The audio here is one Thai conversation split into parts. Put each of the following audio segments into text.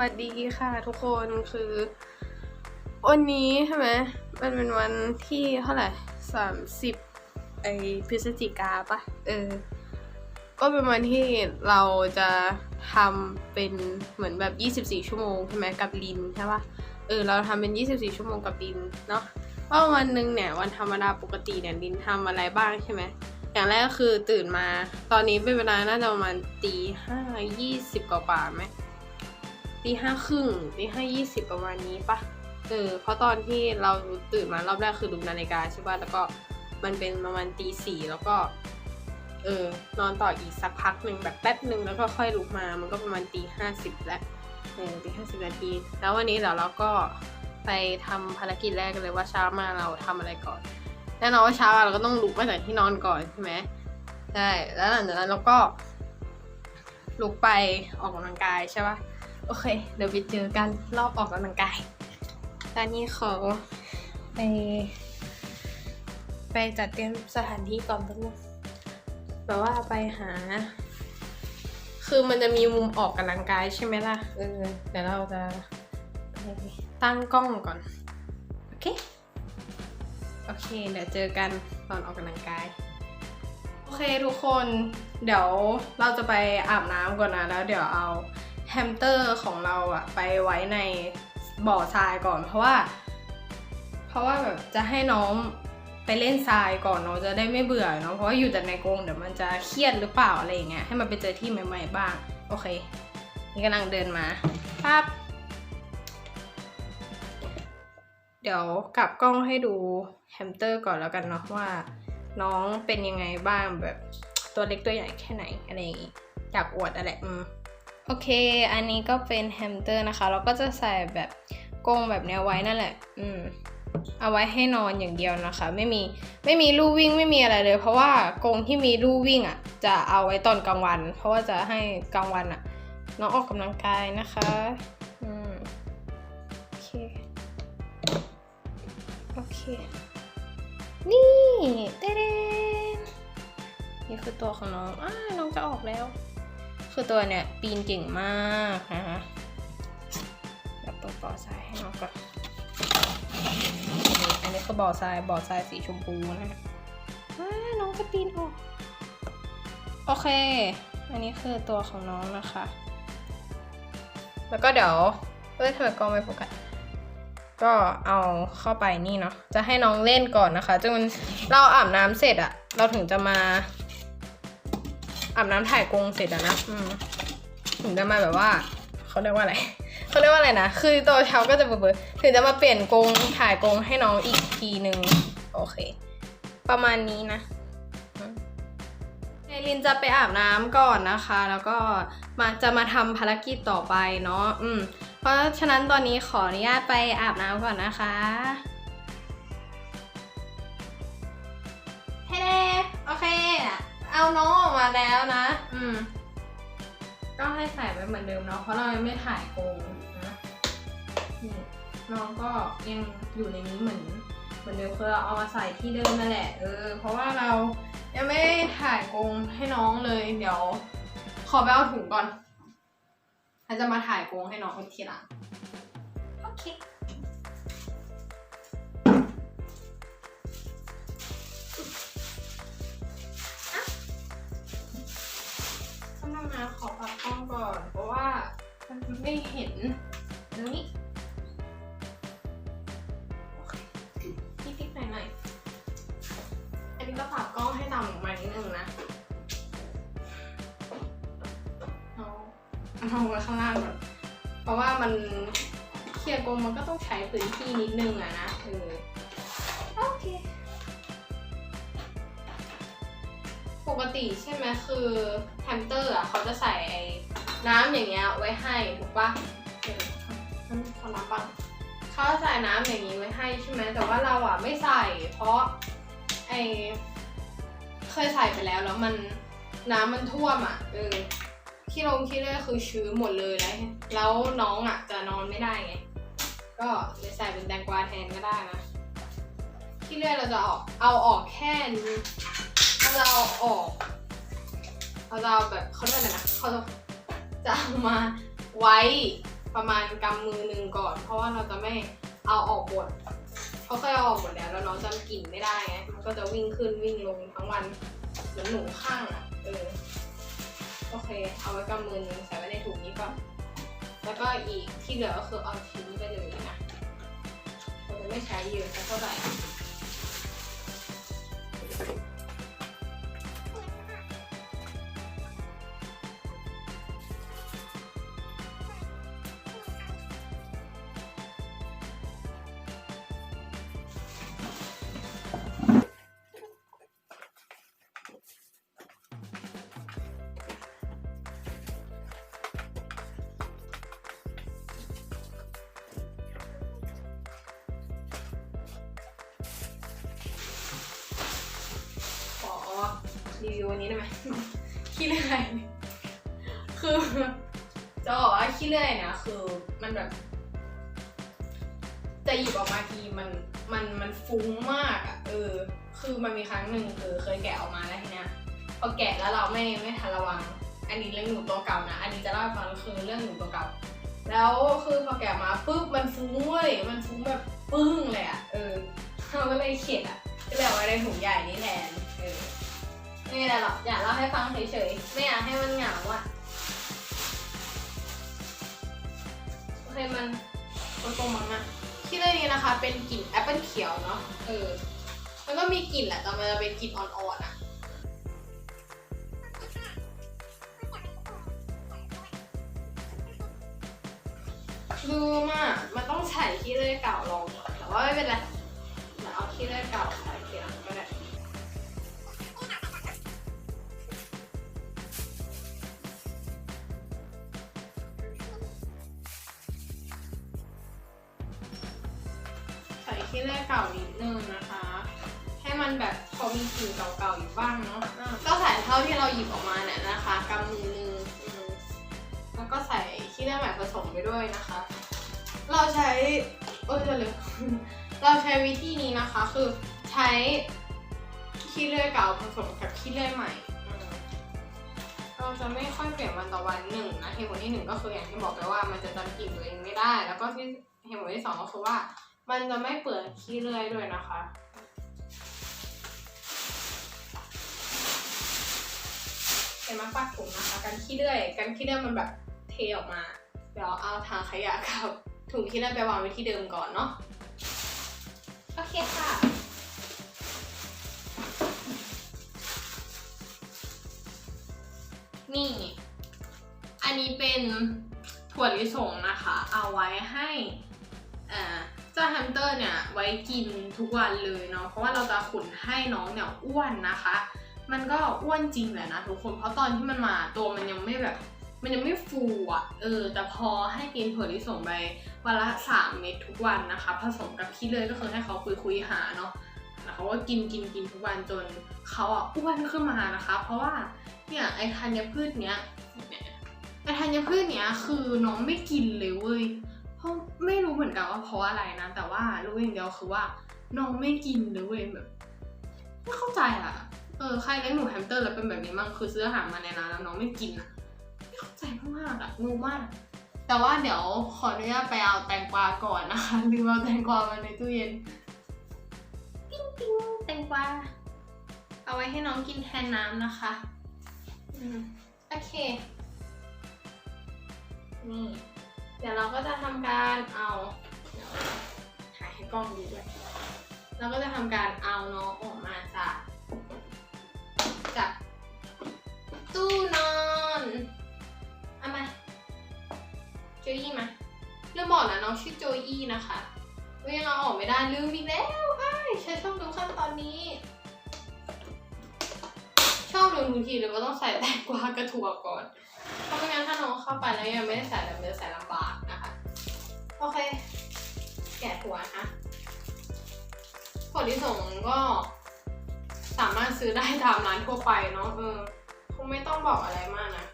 วัสดีค่ะทุกคนคือวันนี้ใช่ไหมมันเป็นวันที่เท่าไหร่สามสิบไอพฤศจิกาปะเออ ก็เป็นวันที่เราจะทำเป็นเหมือนแบบ 24 ชั่วโมงใช่ไหมกับลินใช่ปะเออ เราทำเป็น 24 ชั่วโมงกับลินเนาะว่าวันหนึ่งเนี่ยวันธรรมดาปกติเนี่ยลินทำอะไรบ้างใช่ไหมอย่างแรกก็คือตื่นมา ตอนนี้เป็นเวลาน่าจะประมาณตีห้ายี่สิบกว่าไหม ตีห้าครึ่งตีห้ายี่สิบประมาณนี้ปะเออเพราะตอนที่เราตื่นมารอบแรกคือดูนาฬิกาใช่ปะแล้วก็มันเป็นประมาณตีสี่แล้วก็ เออนอนต่ออีกสักพักหนึ่งแบบแป๊บหนึ่งแล้วก็ค่อยลุกมามันก็ประมาณตีห้าสิบแล้วเออตีห้าสิบนาที แล้ววันนี้เดี๋ยวเราก็ไปทำภารกิจแรกกันเลยว่าเช้ามาเราทำอะไรก่อนแน่นอนว่าเช้าเราก็ต้องลุกมาจากที่นอนก่อนใช่ไหมใช่แล้วหลังจากนั้นเราก็ลุกไปออกกำลังกายใช่ปะ โอเค เดี๋ยวไปเจอกันรอบออกกำลังกาย ตอนนี้ขอไป ไปจัดเตรียมสถานที่ก่อนแป๊บนึงแบบว่าไปหา คือมันจะมีมุมออกกำลังกายใช่ไหมล่ะ เออ เดี๋ยวเราจะไปตั้งกล้องก่อน โอเค โอเค เดี๋ยวเจอกันตอนออกกำลังกาย โอเคทุกคน เดี๋ยวเราจะไปอาบน้ำก่อนนะ แล้วเดี๋ยวเอา แฮมสเตอร์ของเราอะไปไว้ในบ่อทรายก่อนเพราะว่า เพราะว่าแบบจะให้น้องไปเล่นทรายก่อนเนาะจะได้ไม่เบื่อเนาะเพราะว่าอยู่แต่ในกรงเดี๋ยวมันจะเครียดหรือเปล่าอะไรอย่างเงี้ยให้มันไปเจอที่ใหม่ๆบ้าง โอเค นี่กำลังเดินมาปั๊บเดี๋ยวกลับกล้องให้ดูแฮมสเตอร์ก่อนแล้วกันเนาะว่า น้องเป็นยังไงบ้างแบบตัวเล็กตัวใหญ่แค่ไหนอะไรอย่างงี้อยากอวดอะไรอืม โอเค อันนี้ก็เป็นแฮมสเตอร์นะคะ เราก็จะใส่แบบกรงแบบเนี้ยไว้นั่นแหละ อืม เอาไว้ให้นอนอย่างเดียวนะคะ ไม่มีไม่มีลู่วิ่งไม่มีอะไรเลย เพราะว่ากรงที่มีลู่วิ่งอะ จะเอาไว้ตอนกลางวัน เพราะว่าจะให้กลางวันอะน้องออกกำลังกายนะคะ อืม โอเค โอเค นี่เต้นนี่คือตัวของน้อง อ้าน้องจะออกแล้ว คือตัวเนี่ยปีนเก่งมากนะคะเดี๋ยวเปิดบ่อทรายให้น้องก่อนอันนี้คือบ่อทรายบ่อทรายสีชมพูนะคะน้องจะปีนออก โอเค อันนี้คือตัวของน้องนะคะ แล้วก็เดี๋ยวเอ้ยเธอกล้องไม่โฟกัสก็เอาเข้าไปนี่เนาะ จะให้น้องเล่นก่อนนะคะ จนเราอาบน้ำเสร็จอะเราถึงจะมา อาบน้ำถ่ายกรงเสร็จอะนะอืมถึงจะมาแบบว่าเขาเรียกว่าอะไรเขาเรียกว่าอะไรนะ คือตัวเช้าก็จะเบื่อถึงจะมาเปลี่ยนกรงถ่ายกรงให้น้องอีกทีหนึ่งโอเค ประมาณนี้นะเอลินจะไปอาบน้ำก่อนนะคะ แล้วก็มาจะมาทำภารกิจต่อไปเนาะอืม เพราะฉะนั้นตอนนี้ขออนุญาตไปอาบน้ำก่อนนะคะ เอาน้องออกมาแล้วนะ อืม ก็ให้ใส่ไว้เหมือนเดิมเนาะ เพราะเรายังไม่ถ่ายโกงนะนี่น้องก็ยังอยู่ในนี้เหมือนเหมือนเดิมคือเราเอามาใส่ที่เดิมนั่นแหละ เออ เพราะว่าเรายังไม่ได้ถ่ายกรงให้น้องเลย เดี๋ยว ขอไปเอาถุงก่อนเราจะมาถ่ายกรงให้น้องอีกทีหลังโอเค กำลังมาขอปรับกล้องก่อน เพราะว่ามันไม่เห็นตรงนี้พี่ติ๊กหน่อยหน่อยอันนี้ก็ปรับกล้องให้ต่ำลงมานิดนึงนะเอาเอาไว้ข้างล่างก่อนเพราะว่ามันเคลียร์กรงมันก็ต้องใช้พื้นที่นิดนึงอะนะเออ ติใช่ไหมคือแฮมสเตอร์อะเขาจะใส่ไอ้น้ำอย่างเงี้ยไว้ให้ถูกปะเออมันขอน้ำปังเขาจะใส่น้ำอย่างนี้ไว้ให้ใช่ไหมแต่ว่าเราอะไม่ใส่ เพราะไอเคยใส่ไปแล้วแล้วมันน้ำมันท่วมอะเออขี้ลงขี้เลื่อยคือชื้นหมดเลยแล้วแล้วน้องอะจะนอนไม่ได้ไงก็เลยใส่เป็นแตงกวาแทนก็ได้นะขี้เลื่อยเราจะออกเอาออกแค่นี้เราจะเอาออก เราจะเอาแบบเขาเรียกอะไรนะเขาจะจะเอามาไว้ประมาณกำมือหนึ่งก่อน เพราะว่าเราจะไม่เอาออกหมดเพราะเคยเอาออกหมดแล้วแล้วน้องจำกลิ่นไม่ได้ไงมันก็จะวิ่งขึ้นวิ่งลงทั้งวันเหมือนหนูข้างอะเออโอเค เอาไว้กำมือหนึงใส่ไว้ในถุงนี้ก่อนแล้วก็อีกที่เหลือก็คือเอาทิ้งไปเลยนะเราจะไม่ใช้เยอะเท่าไหร่ รีวิววันนี้ได้ไหมขี้เลื่อยคือจะบอกว่าขี้เลื่อยเนี่ยคือมันแบบจะหยิบออกมาทีมันมันมันฟุ้งมากอะเออ คือมันมีครั้งหนึ่งคือเคยแกะออกมาแล้วทีเนี้ยพอแกะแล้วเราไม่ไม่ทันระวัง อันนี้เรื่องหนูตัวเก่านะอันนี้จะเล่าให้ฟังคือเรื่องหนูตัวเก่าแล้วคือพอแกะมาปุ๊บมันฟุ้งเว้ยมันฟุ้งแบบปึ้งเลยอะเออเราก็เลยเข็ดอะก็เลยเอาไว้ในถุงใหญ่นี้แทนเออ ไม่มีอะไรหรอกอยากเล่าให้ฟังเฉยๆไม่อยากให้มันเหงาอะโอเคมันตรงๆมั้งอะที่เรื่องนี้นะคะ เป็นกลิ่นแอปเปิลเขียวเนาะเออมันก็มีกลิ่นแหละแต่มันจะเป็นกลิ่นอ่อนๆอะลืมอะมันต้องใส่ที่เลื่อยเก่าลองก่อนแต่ว่าไม่เป็นไรเดี๋ยวเอาที่เลื่อยเก่าใส่ เราใช้วิธีนี้นะคะคือใช้ขี้เลื่อยเก่าผสมกับขี้เลื่อยใหม่ เราจะไม่ค่อยเปลี่ยนวันต่อวันหนึ่งนะเหตุผลที่หนึ่งก็คืออย่างที่บอกไปว่ามันจะจำกลิ่นตัวเองไม่ได้ แล้วก็ที่เหตุผลที่สองก็คือว่า มันจะไม่เปลืองขี้เลื่อยด้วยนะคะเห็นไหมปากถุงนะคะกันขี้เลื่อยกันขี้เลื่อยมันแบบเทออกมา เดี๋ยวเอาทางขยะกับถุงขี้เลื่อยไปวางไว้ที่เดิมก่อนเนาะ โอเคค่ะ นี่ อันนี้เป็นถั่วลิสงนะคะ เอาไว้ให้อ่าเจ้าแฮมสเตอร์เนี่ยไว้กินทุกวันเลยเนาะเพราะว่าเราจะขุนให้น้องเนี่ยอ้วนนะคะ มันก็อ้วนจริงแหละนะทุกคนเพราะตอนที่มันมาตัวมันยังไม่แบบ มันยังไม่ฟูอะ เออ แต่พอให้กินถั่วลิสงไปวันละสามเม็ดทุกวันนะคะ ผสมกับขี้เลยก็คือให้เขาคุยคุยหาเนาะแล้วเขาก็กินกินกินทุกวันจนเขาอะอ้วนขึ้นมานะคะ เพราะว่าเนี่ยไอธัญพืชเนี้ยเนี่ยไอธัญพืชเนี้ยคือน้องไม่กินเลยเว้ยเพราะไม่รู้เหมือนกันว่าเพราะอะไรนะ แต่ว่ารู้อย่างเดียวคือว่าน้องไม่กินเลยเว้ยแบบไม่เข้าใจอะเออใครเลี้ยงหนูแฮมสเตอร์แล้วเป็นแบบนี้มั่งคือซื้ออาหารมาในร้านแล้วน้องไม่กินอะ ใจมากๆอะงงมาก แต่ว่าเดี๋ยวขออนุญาตไปเอาแตงกวาก่อนนะคะลืมเอาแตงกวามาในตู้เย็นปิ้งปิ้งแตงกวาเอาไว้ให้น้องกินแทนน้ำนะคะอืมโอเค นี่ เดี๋ยวเราก็จะทำการเอาถ่ายให้กล้องดูด้วย เราก็จะทำการเอาน้องออกมาจากจากตู้นอน เอามาโจยี่มาเรื่องบอกนะน้องชื่อโจยี่นะคะยังเอาออกไม่ได้ลืมอีกแล้วไอ้ายใช้ช่องดูขั้นตอนนี้ ชอบลืมทุกทีเลยว่าต้องใส่แตงกวากระถั่วก่อน เพราะไม่งั้นถ้าน้องเข้าไปแล้วยังไม่ได้ใส่แล้วมันจะใส่ลำบากนะคะ โอเค แกะถั่วนะคะถั่วที่ส่งก็สามารถซื้อได้ตามร้านทั่วไปเนาะเออคงไม่ต้องบอกอะไรมากนะ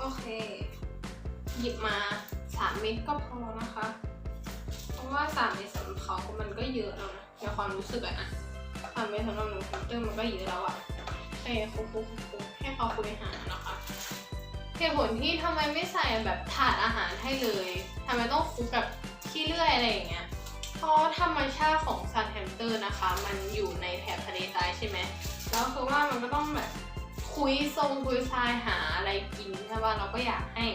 โอเค หยิบมาสามเม็ดก็พอนะคะ เพราะว่าสามเม็ดสำหรับเขามันก็เยอะแล้วนะในความรู้สึกอะนะสามเม็ดสำหรับหนูคอมพิวเตอร์มันก็เยอะแล้วอะโอเคครบเขาคุยหานะคะเหตุผลที่ทำไมไม่ใส่แบบถาดอาหารให้เลยทำไมต้องคุกกับขี้เลื่อยอะไรอย่างเงี้ย เพราะธรรมชาติของซันแฮมสเตอร์นะคะ มันอยู่ในแถบทะเลทรายใช่ไหมแล้วคือว่ามันก็ต้องแบบ คุยทรงคุยทรายหาอะไรกินใช่ป่ะเราก็อยากให้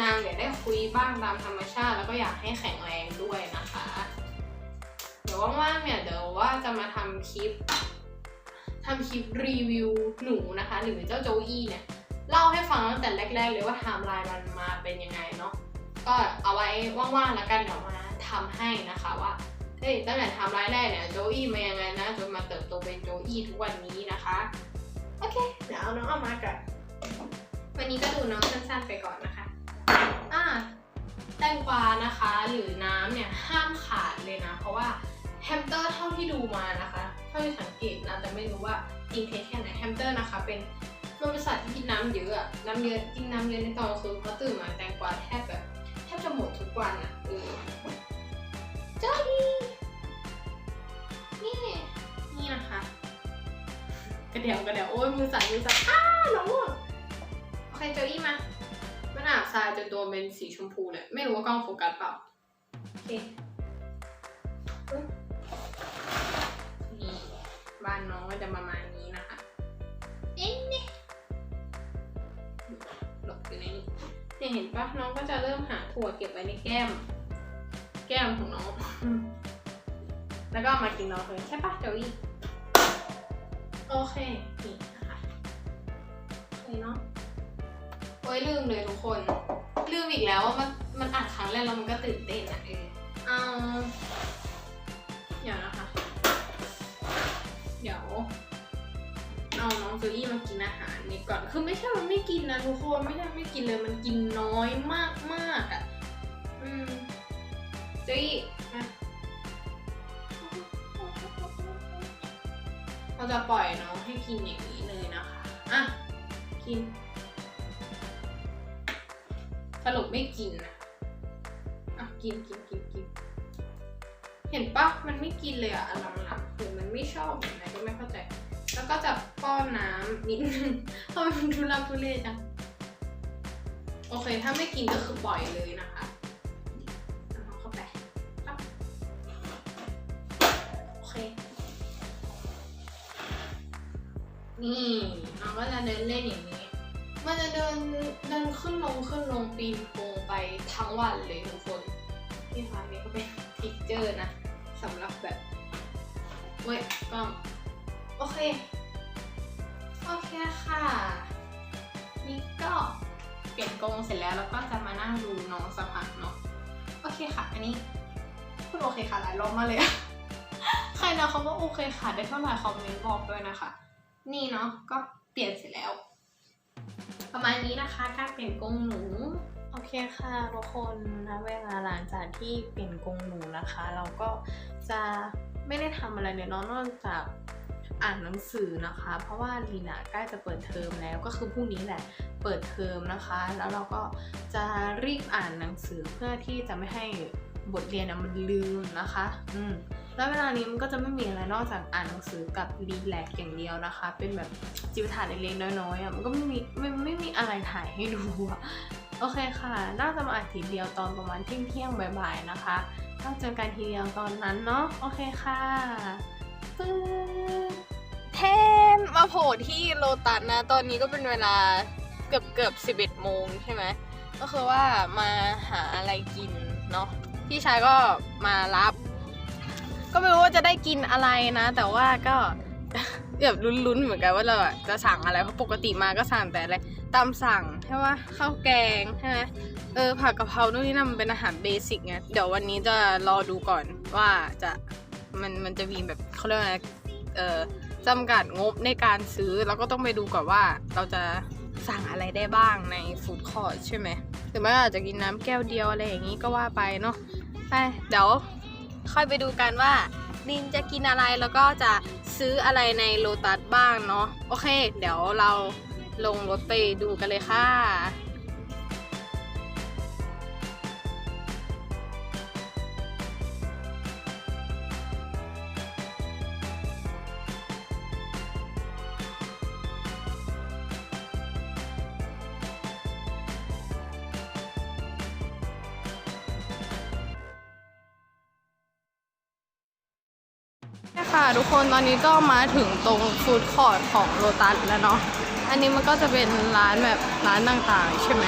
นางเนี่ยได้คุยบ้างตามธรรมชาติ แล้วก็อยากให้แข็งแรงด้วยนะคะ เดี๋ยวว่างๆเนี่ยเดี๋ยวว่าจะมาทำคลิปทำคลิปรีวิวหนูนะคะ หรือเจ้าโจอี้เนี่ย เล่าให้ฟังตั้งแต่แรก ๆ เลยว่าไทม์ไลน์มันมาเป็นยังไงเนาะก็เอาไว้ว่างๆแล้วกันเดี๋ยวมาทำให้นะคะว่าเฮ้ยตั้งแต่ไทำรายแรกเนี่ยโจอี้มายังไงนะจนมาเติบโตเป็นโจอี้ทุกวันนี้นะคะ โอเค เดี๋ยวเอาน้องเอามาก่อนวันนี้ก็ดูน้องสั้นๆไปก่อนนะคะอ่าแตงกวานะคะ หรือน้ำเนี่ยห้ามขาดเลยนะ เพราะว่าแฮมสเตอร์เท่าที่ดูมานะคะเท่าที่สังเกตนะแต่ไม่รู้ว่าจริงเท็จแค่ไหนแฮมสเตอร์นะคะ เป็นมันเป็นสัตว์ที่กินน้ำเยอะอะน้ำเยอะกินน้ำเยอะในตอนกลางคืนเพราะตื่นมาแตงกวาแทบแบบแทบจะหมดทุกวันอะเออเจ้าดีนี่นี่นะคะ กระเดี่ยวกระเดี่ยวโอ้ยมือสั่นมือสั่นอ้าน้องง่วงโอเคเจออี้มามันอาบทรายจนตัวเป็นสีชมพูเลยไม่รู้ว่ากล้องโฟกัสเปล่าโอเคปึ๊บนี่บ้านน้องก็จะประมาณนี้นะคะเอ๊ะเนี่ยหลบอยู่ในนี้เนี่ยเห็นปะน้องก็จะเริ่มหาถั่วเก็บไว้ในแก้ม แก้มของน้อง แล้วก็เอามากินน้องเลยใช่ปะโจอี้ โอเคนี่นะคะโอเคเนาะโอ้ยลืมเลยทุกคน ลืมอีกแล้วว่ามันมันอ่านครั้งแรกแล้วมันก็ตื่นเต้นอะเออเอาเดี๋ยวนะคะ เดี๋ยวเอาน้องโจอี้มากินอาหารนี่ก่อน คือไม่ใช่มันไม่กินนะทุกคน ไม่ใช่ไม่กินเลย มันกินน้อยมากมากๆอะ อืมโจอี้ เราจะปล่อยน้องให้กินอย่างนี้เลยนะคะ อะ กิน สรุปไม่กินนะ อะ กินกินกินกิน เห็นปะมันไม่กินเลยอะหลังๆหรือมันไม่ชอบออะไรก็ไม่เข้าใจ แล้วก็จะป้อนน้ำนิดนึงทำไมมันทุลักทุเลจัง โอเค ถ้าไม่กินก็คือปล่อยเลยนะคะ นี่น้องก็จะเดินเล่นอย่างนี้ มันจะเดินเดินขึ้นลงขึ้นลงปีนโปงไปทั้งวันเลยทุกคนนี่ค่ะนี่ก็เป็นพิกเจอร์นะสำหรับแบบเว้ยกล้องโอเค โอเคค่ะ นี่ก็เปลี่ยนกรงเสร็จแล้วแล้วก็จะมานั่งดูน้องสักพักเนาะโอเคค่ะ อันนี้พูดโอเคค่ะหลายรอบมากเลยใครนะเขาว่าโอเคค่ะ ได้เท่าไหร่คอมเมนต์บอกด้วยนะคะ นี่เนาะก็เปลี่ยนเสร็จแล้ว ประมาณนี้นะคะการเปลี่ยนกรงหนูโอเคค่ะทุกคนนะเวลาหลังจากที่เปลี่ยนกรงหนูนะคะ เราก็จะไม่ได้ทำอะไรเลยเนาะนอกจากอ่านหนังสือนะคะ เพราะว่าลีนาใกล้จะเปิดเทอมแล้วก็คือพรุ่งนี้แหละเปิดเทอมนะคะ แล้วเราก็จะรีบอ่านหนังสือเพื่อที่จะไม่ให้ บทเรียนนะมันลืมนะคะ อืมแล้วเวลานี้มันก็จะไม่มีอะไรนอกจากอ่านหนังสือกับรีแลกซ์อย่างเดียวนะคะ เป็นแบบจิวถ่ายเล็กๆน้อยๆอะมันก็ไม่มีไม่ไม่มีอะไรถ่ายให้ดูอะโอเคค่ะ น่าจะมาอัดทีเดียวตอนประมาณเที่ยงเที่ยงๆบ่ายๆนะคะถ้าเจอกันทีเดียวตอนนั้นเนาะโอเคค่ะเทนมาโผล่ที่โลตัสนะ ตอนนี้ก็เป็นเวลาเกือบเกือบสิบเอ็ดโมงใช่ไหมก็คือว่ามาหาอะไรกินเนาะ พี่ชายก็มารับ ก็ไม่รู้ว่าจะได้กินอะไรนะ แต่ว่าก็แบบลุ้นๆเหมือนกันว่าเราจะสั่งอะไรเพราะปกติมาก็สั่งแต่อะไรตามสั่งใช่ปะข้าวแกงใช่ไหมเออผักกะเพรานู่นนี่นั่นมันเป็นอาหารเบสิกไงเดี๋ยววันนี้จะรอดูก่อนว่าจะมันมันจะมีแบบเขาเรียกว่าอะไรเออจำกัดงบในการซื้อแล้วก็ต้องไปดูก่อนว่าเราจะสั่งอะไรได้บ้างในฟู้ดคอร์ทใช่ไหม รือไม่ก็อาจจะกินน้ำแก้วเดียวอะไรอย่างนี้ก็ว่าไปเนาะไปเดี๋ยวค่อยไปดูกันว่าลินจะกินอะไรแล้วก็จะซื้ออะไรในโลตัสบ้างเนาะโอเค เดี๋ยวเราลงรถไปดูกันเลยค่ะ คนตอนนี้ก็มาถึงตรงฟู้ดคอร์ทของโลตัสแล้วเนาะ อันนี้มันก็จะเป็นร้านแบบร้านต่างๆ ใช่ไหม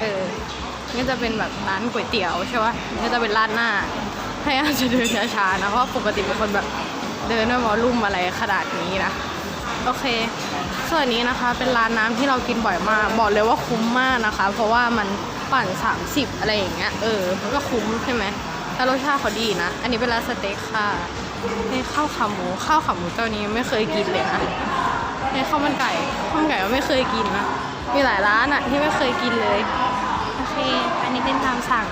เออนี่จะเป็นแบบร้านก๋วยเตี๋ยวใช่ปะนี่จะเป็นร้านหน้า ให้อาจจะเดินช้าๆนะ เพราะปกติเป็นคนแบบเดินด้วยวอลลุ่มอะไรขนาดนี้นะ โอเค ส่วนนี้นะคะเป็นร้านน้ำที่เรากินบ่อยมาก บอกเลยว่าคุ้มมากนะคะ เพราะว่ามันปั่น 30 อะไรอย่างเงี้ย เออ มันก็คุ้มใช่ไหม แต่รสชาติเขาดีนะ อันนี้เป็นร้านสเต็กค่ะนี่ข้าวขาหมู ข้าวขาหมูเจ้านี้ไม่เคยกินเลยนะนี่ข้าวมันไก่ข้าวมันไก่ก็ไม่เคยกินนะ มีหลายร้านอะที่ไม่เคยกินเลย โอเค อันนี้เป็นตามสั่ง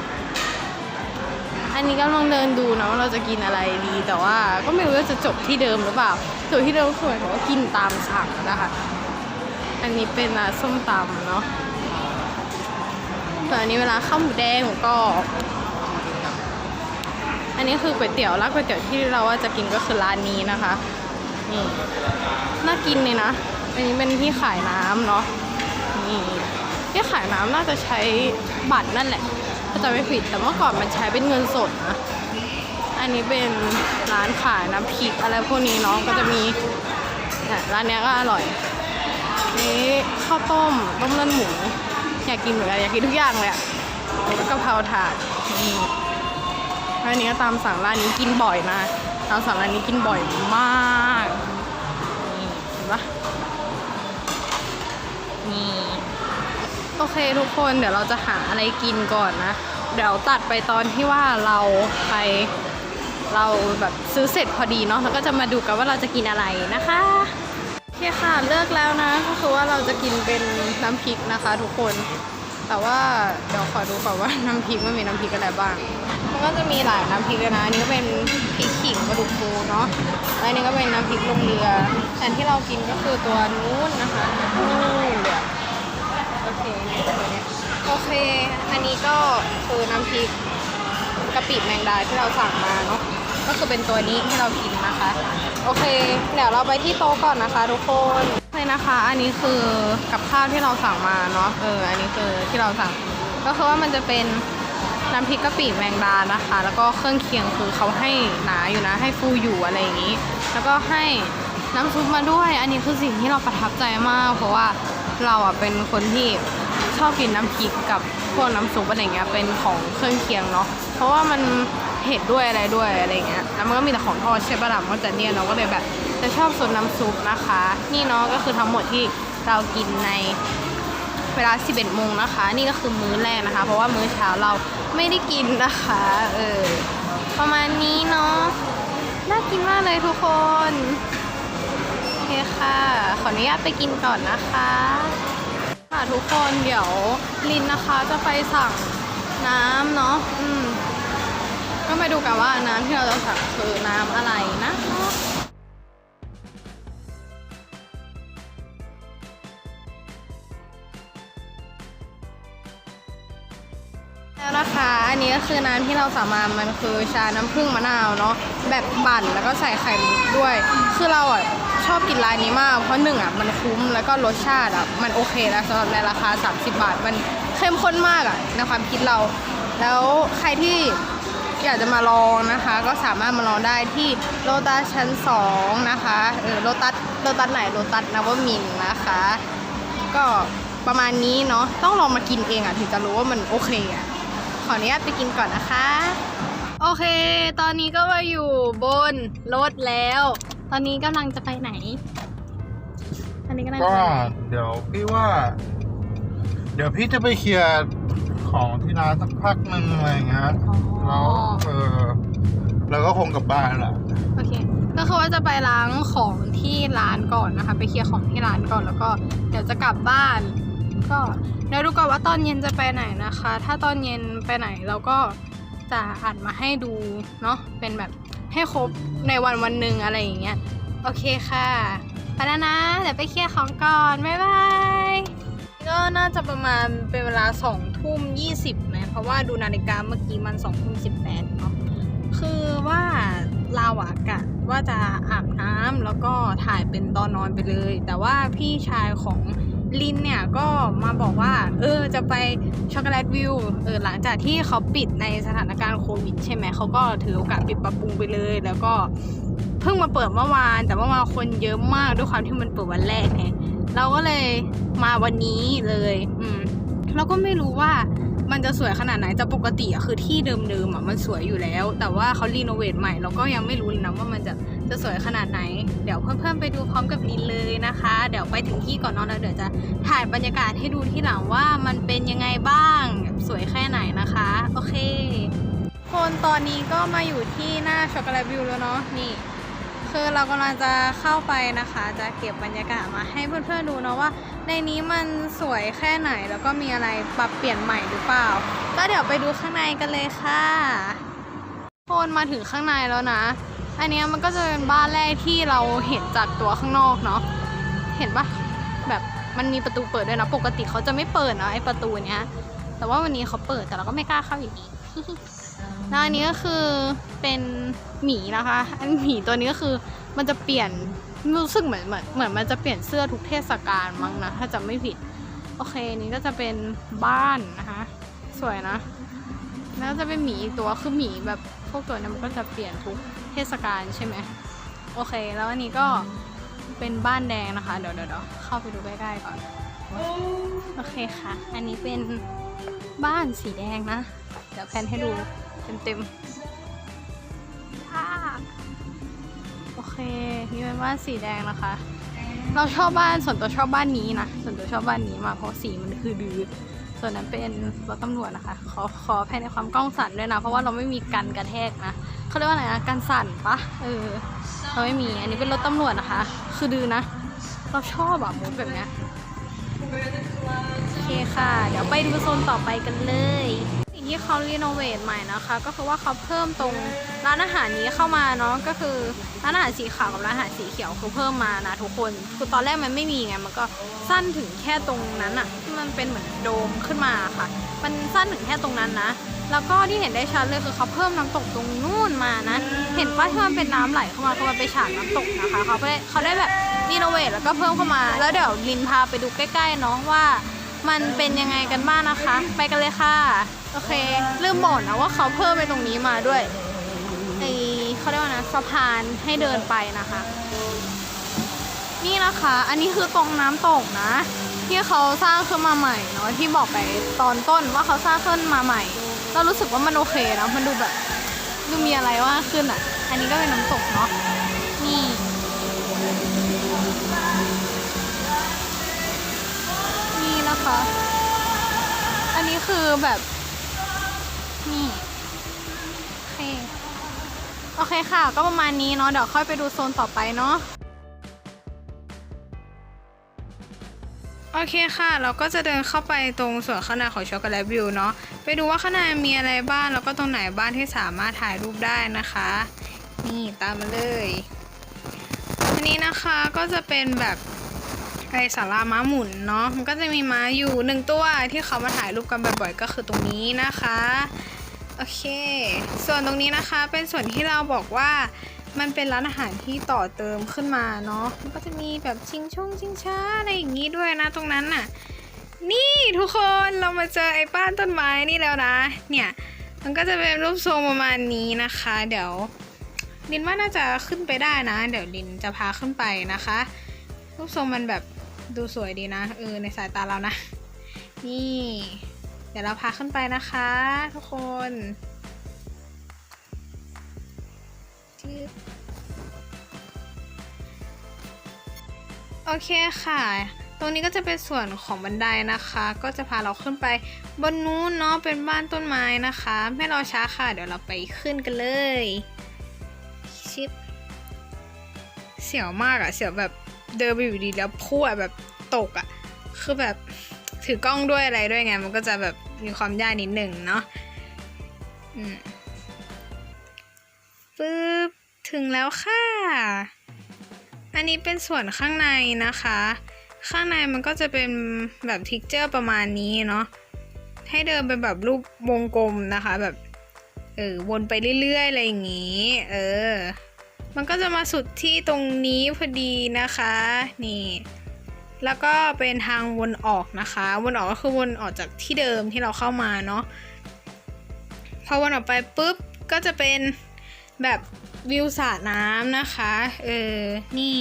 อันนี้ก็ลองเดินดูนะว่าเราจะกินอะไรดี แต่ว่าก็ไม่รู้ว่าจะจบที่เดิมหรือเปล่าจบที่เดิมคือหมายถึงว่ากินตามสั่งนะคะ อันนี้เป็นอะส้มตำเนาะส่วนอันนี้เวลาข้าวหมูแดงหมูกรอบ อันนี้คือก๋วยเตี๋ยวร้านก๋วยเตี๋ยวที่เราว่าจะกินก็คือร้านนี้นะคะนี่น่ากินเลยนะ อันนี้เป็นที่ขายน้ำเนาะนี่ที่ขายน้ำน่าจะใช้บัตรนั่นแหละถ้าจะไม่ผิดแต่เมื่อก่อนมันใช้เป็นเงินสดนะอันนี้เป็นร้านขายน้ำพริกอะไรพวกนี้เนาะก็จะมีร้านนี้ก็อร่อยนี่ข้าวต้มต้มเลือดหมูอยากกินเหมือนกันอยากกินทุกอย่างเลยอะแล้วก็กะเพราถาดนี่ ร้านนี้ก็ตามสั่งร้านนี้กินบ่อยนะ ตามสั่งร้านนี้กินบ่อยมากนี่เห็นปะนี่โอเคทุกคนเดี๋ยวเราจะหาอะไรกินก่อนนะ เดี๋ยวตัดไปตอนที่ว่าเราไปเราแบบซื้อเสร็จพอดีเนาะแล้วก็จะมาดูกันว่าเราจะกินอะไรนะคะโอเคค่ะเลือกแล้วนะก็คือว่าเราจะกินเป็นน้ำพริกนะคะ ทุกคน แต่ว่าเดี๋ยวขอดูก่อนว่าน้ำพริกมันมีน้ำพริกอะไรบ้าง มันก็จะมีหลายน้ำพริกเลยนะ อันนี้ก็เป็นพริกขิงกระดูกปูเนาะแล้วอันนี้ก็เป็นน้ำพริกลงเรือแต่ที่เรากินก็คือตัวนู้นนะคะนู้นเดี๋ยวโอเคนี่ตัวนี้โอเค อันนี้ก็คือน้ำพริกกะปิแมงดาที่เราสั่งมาเนาะก็คือเป็นตัวนี้ที่เรากินนะคะ โอเค เดี๋ยวเราไปที่โต๊ะก่อนนะคะ ทุกคน เลยนะคะ อันนี้คือกับข้าวที่เราสั่งมาเนาะ เออ อันนี้คือที่เราสั่ง ก็คือว่ามันจะเป็นน้ำพริกกะปิแมงดานะคะ แล้วก็เครื่องเคียงคือเขาให้หนาอยู่นะ ให้ฟูอยู่อะไรอย่างนี้ แล้วก็ให้น้ำซุปมาด้วย อันนี้คือสิ่งที่เราประทับใจมาก เพราะว่าเราอะเป็นคนที่ชอบกินน้ำพริกกับพวกน้ำซุปอะไรเงี้ย เป็นของเครื่องเคียงเนาะ เพราะว่ามัน เผ็ดด้วยอะไรด้วยอะไรเงี้ย แล้วมันก็มีแต่ของทอดใช่ปะล่ะมันก็จะเนี่ยเราก็เลยแบบจะชอบส่วนน้ำซุปนะคะ นี่เนาะก็คือทั้งหมดที่เรากินในเวลา 11 โมงนะคะ นี่ก็คือมื้อแรกนะคะ เพราะว่ามื้อเช้าเราไม่ได้กินนะคะ เออ ประมาณนี้เนาะ น่ากินมากเลยทุกคน โอเคค่ะ ขออนุญาตไปกินก่อนนะคะ ค่ะทุกคนเดี๋ยวลินนะคะจะไปสั่งน้ำเนาะ อืม ก็มาดูกันว่าน้ำที่เราจะสั่งคือน้ำอะไรนะคะแล้วนะคะอันนี้ก็คือน้ำที่เราสั่งมามันคือชาน้ำผึ้งมะนาวเนาะแบบปั่นแล้วก็ใส่ไข่มุกด้วย คือเราอะชอบกินร้านนี้มาก เพราะหนึ่งอะมันคุ้มแล้วก็รสชาติอะมันโอเคนะสำหรับในราคา 30 บาท มันเข้มข้นมากอะในความคิดเรา แล้วใครที่ อยากจะมาลองนะคะ ก็สามารถมาลองได้ที่โลตัสชั้น 2 นะคะเออโลตัสโลตัสไหนโลตัสนวมินนะคะ ก็ประมาณนี้เนาะต้องลองมากินเองอะถึงจะรู้ว่ามันโอเคอะขออนุญาตไปกินก่อนนะคะ โอเค ตอนนี้ก็มาอยู่บนรถแล้ว ตอนนี้กำลังจะไปไหน ตอนนี้กำลังจะก็ไปไหน เดี๋ยวพี่ว่า เดี๋ยวพี่จะไปเคลียร์ ของที่ร้านสักพักหนึ่งอะไรอย่างเงี้ยอ๋อแล้วเออแล้วก็คงกลับบ้านแหละโอเค ก็คือว่าจะไปล้างของที่ร้านก่อนนะคะ ไปเคลียร์ของที่ร้านก่อนแล้วก็เดี๋ยวจะกลับบ้าน ก็เดี๋ยวดูก่อนว่าตอนเย็นจะไปไหนนะคะ ถ้าตอนเย็นไปไหนเราก็จะอัดมาให้ดูเนาะ เป็นแบบให้ครบในวันวันหนึ่งอะไรอย่างเงี้ย โอเคค่ะ ไปแล้วนะ เดี๋ยวไปเคลียร์ของก่อน บ๊ายบาย ก็น่าจะประมาณเป็นเวลาสองทุ่มยี่สิบนะเพราะว่าดูนาฬิกาเมื่อกี้มันสองทุ่มสิบแปดเนาะคือว่าเราอะกะว่าจะอาบน้ำแล้วก็ถ่ายเป็นตอนนอนไปเลย แต่ว่าพี่ชายของลินเนี่ยก็มาบอกว่า เออจะไปช็อกโกแลตวิวเออหลังจากที่เขาปิดในสถานการณ์โควิดใช่ไหมเขาก็ถือโอกาสปิดปรับปรุงไปเลย แล้วก็เพิ่งมาเปิดเมื่อวาน แต่เมื่อวานคนเยอะมากด้วยความที่มันเปิดวันแรกไง เราก็เลยมาวันนี้เลย อืมเราก็ไม่รู้ว่ามันจะสวยขนาดไหนแต่ปกติอะคือที่เดิมๆอะมันสวยอยู่แล้ว แต่ว่าเขารีโนเวทใหม่เราก็ยังไม่รู้เลยนะว่ามันจะจะสวยขนาดไหน เดี๋ยวเพื่อนๆไปดูพร้อมกับลินเลยนะคะ เดี๋ยวไปถึงที่ก่อนนอนแล้วเดี๋ยวจะถ่ายบรรยากาศให้ดูที่หลังว่ามันเป็นยังไงบ้างสวยแค่ไหนนะคะ โอเค คนตอนนี้ก็มาอยู่ที่หน้าช็อกโกแลตวิวแล้วเนาะนี่ คือเรากำลังจะเข้าไปนะคะ จะเก็บบรรยากาศมาให้เพื่อนๆดูเนาะว่า ในนี้มันสวยแค่ไหนแล้วก็มีอะไรปรับเปลี่ยนใหม่หรือเปล่า ก็เดี๋ยวไปดูข้างในกันเลยค่ะคนมาถึงข้างในแล้วนะ อันนี้มันก็จะเป็นบ้านแรกที่เราเห็นจากตัวข้างนอกเนาะเห็นปะแบบมันมีประตูเปิดด้วยนะปกติเขาจะไม่เปิดนะไอประตูเนี้ยแต่ว่าวันนี้เขาเปิดแต่เราก็ไม่กล้าเข้าอยู่ดี แล้วอันนี้ก็คือเป็นหมีนะคะ อันหมีตัวนี้ก็คือมันจะเปลี่ยนรู้สึกเหมือนเหมือนเหมือนมันจะเปลี่ยนเสื้อทุกเทศกาลมั้งนะถ้าจำไม่ผิด โอเคนี่ก็จะเป็นบ้านนะคะ สวยนะ แล้วจะเป็นหมีตัวคือหมีแบบพวกตัวนี้มันก็จะเปลี่ยนทุกเทศกาลใช่ไหมโอเค แล้วอันนี้ก็เป็นบ้านแดงนะคะ เดี๋ยวเดี๋ยวเดี๋ยวเข้าไปดูใกล้ๆก่อน โอเคค่ะ อันนี้เป็นบ้านสีแดงนะ เดี๋ยวแพนให้ดู เต็มๆอ่าโอเค นี่เป็นบ้านสีแดงนะคะ เราชอบบ้านส่วนตัวชอบบ้านนี้นะ ส่วนตัวชอบบ้านนี้มากเพราะสีมันคือดื้อส่วนนั้นเป็นรถตำรวจนะคะ ขอขอภายในความกล้องสั่นด้วยนะ เพราะว่าเราไม่มีกันกระแทกนะเขาเรียกว่าอะไรนะกันสั่นปะเออเราไม่มีอันนี้เป็นรถตำรวจนะคะ คือดื้อนะ เราชอบแบบมูดแบบเนี้ยโอเคค่ะ เดี๋ยวไปดูโซนต่อไปกันเลยสิ่ง ที่เขารีโนเวทใหม่นะคะ ก็คือว่าเขาเพิ่มตรงร้านอาหารนี้เข้ามาเนาะก็คือร้านอาหารสีขาวกับร้านอาหารสีเขียวคือเพิ่มมานะทุกคนคือตอนแรกมันไม่มีไงมันก็สั้นถึงแค่ตรงนั้นอะที่มันเป็นเหมือนโดมขึ้นมาค่ะ มันสั้นถึงแค่ตรงนั้นนะแล้วก็ที่เห็นได้ชัดเลยคือเขาเพิ่มน้ำตกตรงนู่นมานะ เห็นป้าที่มันเป็นน้ำไหลเข้ามาคือมันไปฉากน้ำตกนะคะเขาได้เขาได้แบบรีโนเวทแล้วก็เพิ่มเข้ามา แล้วเดี๋ยวลินพาไปดูใกล้ๆเนาะว่า มันเป็นยังไงกันบ้างนะคะ ไปกันเลยค่ะ โอเค ลืมบอกนะว่าเขาเพิ่มไปตรงนี้มาด้วยไอเขาเรียกว่านะสะพานให้เดินไปนะคะ นี่นะคะ อันนี้คือตรงน้ำตกนะ ที่เขาสร้างขึ้นมาใหม่เนาะที่บอกไปตอนต้นว่าเขาสร้างขึ้นมาใหม่ เรารู้สึกว่ามันโอเคนะมันดูแบบดูมีอะไรว่าขึ้นอะ อันนี้ก็เป็นน้ำตกเนาะนี่นี่นะคะ อันนี้คือแบบ นี่ โอเค โอเคค่ะ ก็ประมาณนี้เนาะ เดี๋ยวค่อยไปดูโซนต่อไปเนาะ โอเคค่ะ เราก็จะเดินเข้าไปตรงส่วนข้างในของช็อกโกแลตวิวเนาะ ไปดูว่าข้างในมีอะไรบ้าง แล้วก็ตรงไหนบ้างที่สามารถถ่ายรูปได้นะคะ นี่ตามมาเลย อันนี้นะคะก็จะเป็นแบบไอสาราม้าหมุนเนาะ มันก็จะมีม้าอยู่หนึ่งตัวที่เขามาถ่ายรูปกันบ่อยๆ ก็คือตรงนี้นะคะ โอเค ส่วนตรงนี้นะคะเป็นส่วนที่เราบอกว่ามันเป็นร้านอาหารที่ต่อเติมขึ้นมาเนาะมันก็จะมีแบบชิงช่งชิงช้าอะไรอย่างนี้ด้วยนะตรงนั้นน่ะ นี่ทุกคนเรามาเจอไอ้บ้านต้นไม้นี่แล้วนะ เนี่ย มันก็จะเป็นรูปทรงประมาณนี้นะคะ เดี๋ยวลินว่าน่าจะขึ้นไปได้นะ เดี๋ยวลินจะพาขึ้นไปนะคะ รูปทรงมันแบบดูสวยดีนะเออในสายตาเรานะ นี่ เดี๋ยวเราพาขึ้นไปนะคะทุกคนโอเคค่ะ ตรงนี้ก็จะเป็นส่วนของบันไดนะคะ ก็จะพาเราขึ้นไปบนนู้นเนาะเป็นบ้านต้นไม้นะคะ ไม่รอช้าค่ะ เดี๋ยวเราไปขึ้นกันเลยชิปเสียวมากอะเสียวแบบเดินไปอยู่ดีแล้วพั่วแบบตกอะคือแบบ ถือกล้องด้วยอะไรด้วยไง มันก็จะแบบมีความยากนิดหนึ่งเนาะปึ๊บ ถึงแล้วค่ะ อันนี้เป็นส่วนข้างในนะคะ ข้างในมันก็จะเป็นแบบทิกเจอร์ประมาณนี้เนาะ ให้เดินเป็นแบบรูปวงกลมนะคะแบบ เออ วนไปเรื่อย ๆ อะไรอย่างงี้ เออ มันก็จะมาสุดที่ตรงนี้พอดีนะคะ นี่ แล้วก็เป็นทางวนออกนะคะ วนออกก็คือวนออกจากที่เดิมที่เราเข้ามาเนาะพอวนออกไปปุ๊บก็จะเป็นแบบวิวสระน้ำนะคะเออนี่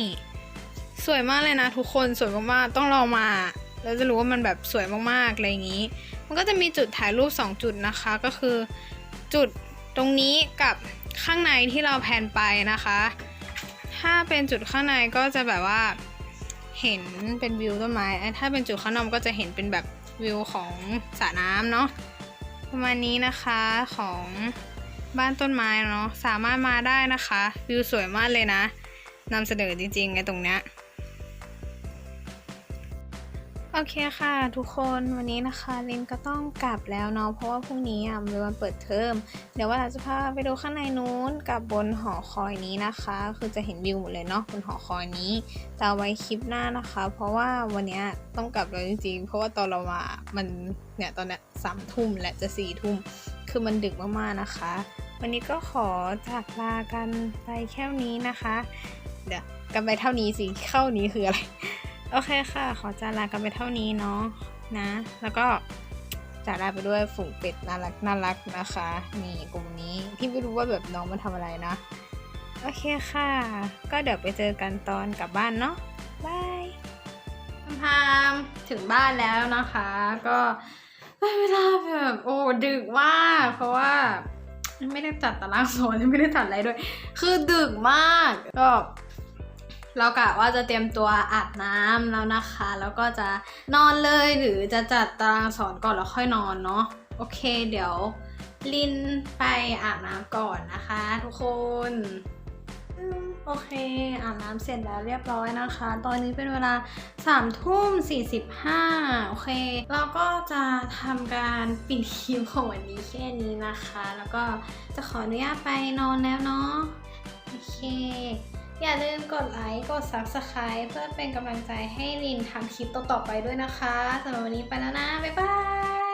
สวยมากเลยนะทุกคนสวยมากๆต้องลองมาแล้วจะรู้ว่ามันแบบสวยมากๆอะไรอย่างนี้ มันก็จะมีจุดถ่ายรูป 2 จุดนะคะ ก็คือจุดตรงนี้กับข้างในที่เราแพนไปนะคะ ถ้าเป็นจุดข้างในก็จะแบบว่า เห็นเป็นวิวต้นไม้ ถ้าเป็นจุดข้างนอกก็จะเห็นเป็นแบบวิวของสระน้ำเนาะ ประมาณนี้นะคะของบ้านต้นไม้เนาะ สามารถมาได้นะคะ วิวสวยมากเลยนะนำเสนอจริงๆไงตรงเนี้ย โอเคค่ะ ทุกคนวันนี้นะคะลินก็ต้องกลับแล้วเนาะเพราะว่าพรุ่งนี้อะเป็นวันเปิดเทอมเดี๋ยวว่าเราจะพาไปดูข้างในนู้นกับบนหอคอยนี้นะคะ คือจะเห็นวิวหมดเลยเนาะบนหอคอยนี้แต่ไว้คลิปหน้านะคะ เพราะว่าวันนี้ต้องกลับแล้วจริงๆ เพราะว่าตอนเรามามันเนี่ยตอนนี้สามทุ่มและจะสี่ทุ่มคือมันดึกมากๆนะคะ วันนี้ก็ขอจากลากันไปแค่นี้นะคะ เดี๋ยวกันไปเท่านี้สิเข้านี้คืออะไร โอเคค่ะ ขอจาลากันไปเท่านี้เนาะนะ แล้วก็จากลาไปด้วยฝูงเป็ดน่ารักน่ารักนะคะ นี่กลุ่มนี้ที่ไม่รู้ว่าแบบน้องมันทำอะไรนะ โอเคค่ะ ก็เดี๋ยวไปเจอกันตอนกลับบ้านเนาะบายพามถึงบ้านแล้วนะคะ ก็ได้เวลาแบบโอ้ดึกมากเพราะว่าไม่ได้จัดตารางสอนไม่ได้จัดอะไรด้วย คือดึกมากก็ เรากะว่าจะเตรียมตัวอาบน้ำแล้วนะคะ แล้วก็จะนอนเลยหรือจะจัดตารางสอนก่อนแล้วค่อยนอนเนาะโอเค เดี๋ยวลินไปอาบน้ำก่อนนะคะ ทุกคนโอเค อาบน้ำเสร็จแล้วเรียบร้อยนะคะ ตอนนี้เป็นเวลา3ามทุ่ม45โอเค เราก็จะทำการปิดคลิปของวันนี้แค่นี้นะคะ แล้วก็จะขออนุญาตไปนอนแล้วเนาะ โอเค อย่าลืมกดไลค์กด Subscribe เพื่อเป็นกำลังใจให้ลินทำคลิปต่อๆไปด้วยนะคะสำหรับวันนี้ไปแล้วนะ บ๊ายบาย